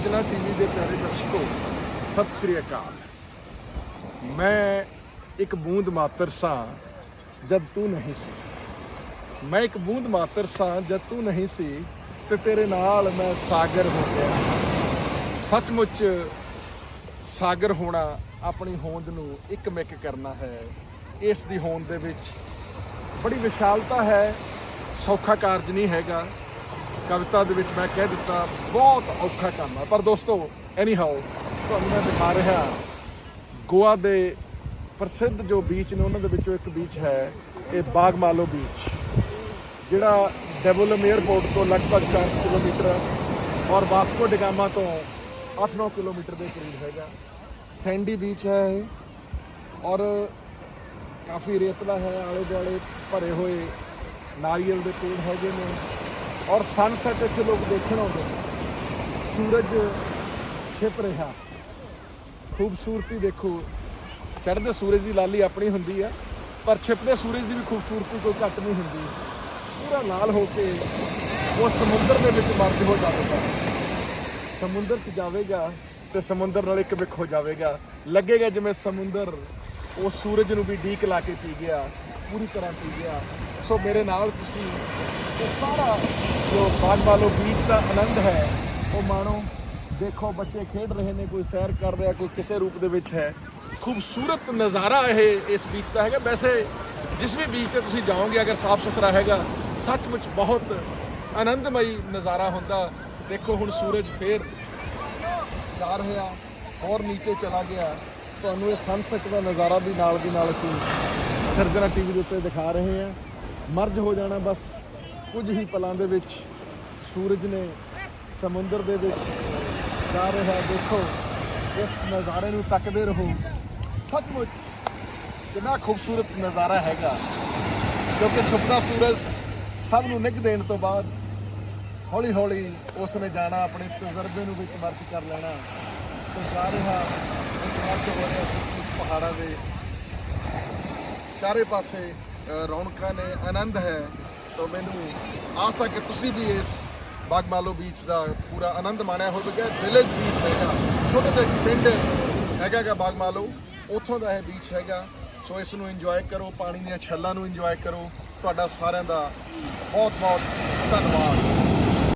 ਸਰਜਣਾ TV ਦੇ ਪਿਆਰੇ ਦਰਸ਼ਕੋ, ਸਤਿ ਸ੍ਰੀ ਅਕਾਲ। ਮੈਂ ਇੱਕ ਬੂੰਦ ਮਾਤਰ ਸਾਂ ਜਦ ਤੂੰ ਨਹੀਂ ਸੀ। ਮੈਂ ਇੱਕ ਬੂੰਦ ਮਾਤਰ ਸਾਂ ਜਦ ਤੂੰ ਨਹੀਂ ਸੀ ਤੇ ਤੇਰੇ ਨਾਲ ਮੈਂ ਸਾਗਰ ਹੋ ਗਿਆ। ਸੱਚਮੁੱਚ ਸਾਗਰ ਹੋਣਾ ਆਪਣੀ ਹੋਂਦ ਨੂੰ ਇੱਕ ਮਿਕ ਕਰਨਾ ਹੈ। ਇਸ ਦੀ ਹੋਂਦ ਦੇ ਵਿੱਚ ਬੜੀ ਵਿਸ਼ਾਲਤਾ ਹੈ, ਸੌਖਾ ਕਾਰਜ ਨਹੀਂ ਹੈਗਾ। ਕਵਿਤਾ ਦੇ ਵਿੱਚ ਮੈਂ ਕਹਿ ਦਿੱਤਾ, ਬਹੁਤ ਔਖਾ ਕੰਮ ਹੈ। ਪਰ ਦੋਸਤੋ ਐਨੀ ਹਾਓ ਤੁਹਾਨੂੰ ਮੈਂ ਦਿਖਾ ਰਿਹਾ ਗੋਆ ਦੇ ਪ੍ਰਸਿੱਧ ਜੋ ਬੀਚ ਨੇ, ਉਹਨਾਂ ਦੇ ਵਿੱਚੋਂ ਇੱਕ ਬੀਚ ਹੈ, ਇਹ ਬਾਗਮਾਲੋ ਬੀਚ ਜਿਹੜਾ ਡੈਵਲਮ 에ਅਰਪੋਰਟ ਤੋਂ ਲਗਭਗ 4 ਕਿਲੋਮੀਟਰ ਔਰ ਵਾਸਕੋ ਡਗਾਮਾ ਤੋਂ 8-9 ਕਿਲੋਮੀਟਰ ਦੇ ਕਰੀਬ ਹੈਗਾ। ਸੈਂਡੀ ਬੀਚ ਹੈ ਇਹ ਔਰ ਕਾਫੀ ਰੇਤਲਾ ਹੈ ਆਲੇ ਦੁਆਲੇ ਭਰੇ ਹੋਏ ਨਾਰੀਅਲ ਦੇ ਪੇੜ ਹੈਗੇ ਨੇ। ਔਰ ਸਨਸੈਟ ਇੱਥੇ ਲੋਕ ਦੇਖਣ ਆਉਂਦੇ ਸੂਰਜ ਛਿਪ ਰਿਹਾ। ਖੂਬਸੂਰਤੀ ਦੇਖੋ। ਚੜ੍ਹਦੇ ਸੂਰਜ ਦੀ ਲਾਲੀ ਆਪਣੀ ਹੁੰਦੀ ਆ, ਪਰ ਛਿਪਦੇ ਸੂਰਜ ਦੀ ਵੀ ਖੂਬਸੂਰਤੀ ਕੋਈ ਘੱਟ ਨਹੀਂ ਹੁੰਦੀ। ਪੂਰਾ ਲਾਲ ਹੋ ਕੇ ਉਹ ਸਮੁੰਦਰ ਦੇ ਵਿੱਚ ਮਰਜ ਹੋ ਜਾਵੇਗਾ। ਸਮੁੰਦਰ 'ਚ ਜਾਵੇਗਾ ਤੇ ਸਮੁੰਦਰ ਨਾਲ ਇੱਕ ਵਿਖ ਹੋ ਜਾਵੇਗਾ। ਲੱਗੇਗਾ ਜਿਵੇਂ ਸਮੁੰਦਰ ਉਹ ਸੂਰਜ ਨੂੰ ਵੀ ਡੀਕ ਲਾ ਕੇ ਪੀ ਗਿਆ, ਪੂਰੀ ਤਰ੍ਹਾਂ ਪੀ ਗਿਆ। ਸੋ ਮੇਰੇ ਨਾਲ ਤੁਸੀਂ ਇਹ ਸਾਰਾ ਜੋ ਬਾਗਬਾਲੋ ਬੀਚ ਦਾ ਆਨੰਦ ਹੈ, ਉਹ ਮਾਣੋ, ਦੇਖੋ ਬੱਚੇ ਖੇਡ ਰਹੇ ਨੇ, ਕੋਈ ਸੈਰ ਕਰ ਰਿਹਾ, ਕੋਈ ਕਿਸੇ ਰੂਪ ਦੇ ਵਿੱਚ ਹੈ। ਖੂਬਸੂਰਤ ਨਜ਼ਾਰਾ ਇਹ ਇਸ ਬੀਚ ਦਾ ਹੈਗਾ। ਵੈਸੇ ਜਿਸ ਵੀ ਬੀਚ ਤੇ ਤੁਸੀਂ ਜਾਓਗੇ, ਅਗਰ ਸਾਫ਼ ਸੁਥਰਾ ਹੈਗਾ, ਸੱਚਮੁੱਚ ਬਹੁਤ ਆਨੰਦਮਈ ਨਜ਼ਾਰਾ ਹੁੰਦਾ। ਦੇਖੋ ਹੁਣ ਸੂਰਜ ਫੇਰ ਜਾ ਰਿਹਾ, ਹੋਰ ਨੀਚੇ ਚਲਾ ਗਿਆ। ਤੁਹਾਨੂੰ ਇਹ ਸਨਸੈਟ ਦਾ ਨਜ਼ਾਰਾ ਵੀ ਨਾਲ ਦੀ ਨਾਲ ਅਸੀਂ ਸਰਜਣਾ ਟੀਵੀ ਦੇ ਉੱਤੇ ਦਿਖਾ ਰਹੇ ਹਾਂ। ਮਰਜ ਹੋ ਜਾਣਾ ਬਸ। ਕੁਝ ਹੀ ਪਲਾਂ ਦੇ ਵਿੱਚ ਸੂਰਜ ਨੇ ਸਮੁੰਦਰ ਦੇ ਵਿੱਚ ਜਾ ਰਿਹਾ ਦੇਖੋ, ਇਸ ਨਜ਼ਾਰੇ ਨੂੰ ਤੱਕਦੇ ਰਹੋ। ਸੱਚਮੁੱਚ ਕਿੰਨਾ ਖੂਬਸੂਰਤ ਨਜ਼ਾਰਾ ਹੈਗਾ। ਕਿਉਂਕਿ ਛੁਪਦਾ ਸੂਰਜ ਸਭ ਨੂੰ ਨਿੱਘ ਦੇਣ ਤੋਂ ਬਾਅਦ ਹੌਲੀ ਹੌਲੀ ਉਸ ਨੇ ਜਾਣਾ, ਆਪਣੇ ਤਜਰਬੇ ਨੂੰ ਵਿੱਚ ਮਰਜ ਕਰ ਲੈਣਾ। ਤੇ ਜਾ ਰਿਹਾ ਇੱਕ ਹੋ ਰਿਹਾ ਪਹਾੜਾਂ ਦੇ ਚਾਰੇ ਪਾਸੇ ਰੌਣਕਾਂ ਨੇ ਆਨੰਦ ਹੈ। ਤਾਂ ਮੈਨੂੰ ਆਸ ਹੈ ਕਿ ਤੁਸੀਂ ਵੀ ਇਸ ਬਾਗਮਾਲੋ ਬੀਚ ਦਾ ਪੂਰਾ ਆਨੰਦ ਮਾਣਿਆ ਹੋਵੇਗਾ ਵਿਲੇਜ ਬੀਚ ਹੈਗਾ, ਛੋਟੇ ਜਿਹੇ ਪਿੰਡ ਹੈਗਾ ਬਾਗਮਾਲੋ, ਉੱਥੋਂ ਦਾ ਇਹ ਬੀਚ ਹੈਗਾ। ਸੋ ਇਸ ਨੂੰ ਇੰਜੋਏ ਕਰੋ, ਪਾਣੀ ਦੀਆਂ ਛੱਲਾਂ ਨੂੰ ਇੰਜੋਏ ਕਰੋ। ਤੁਹਾਡਾ ਸਾਰਿਆਂ ਦਾ ਬਹੁਤ ਬਹੁਤ ਧੰਨਵਾਦ।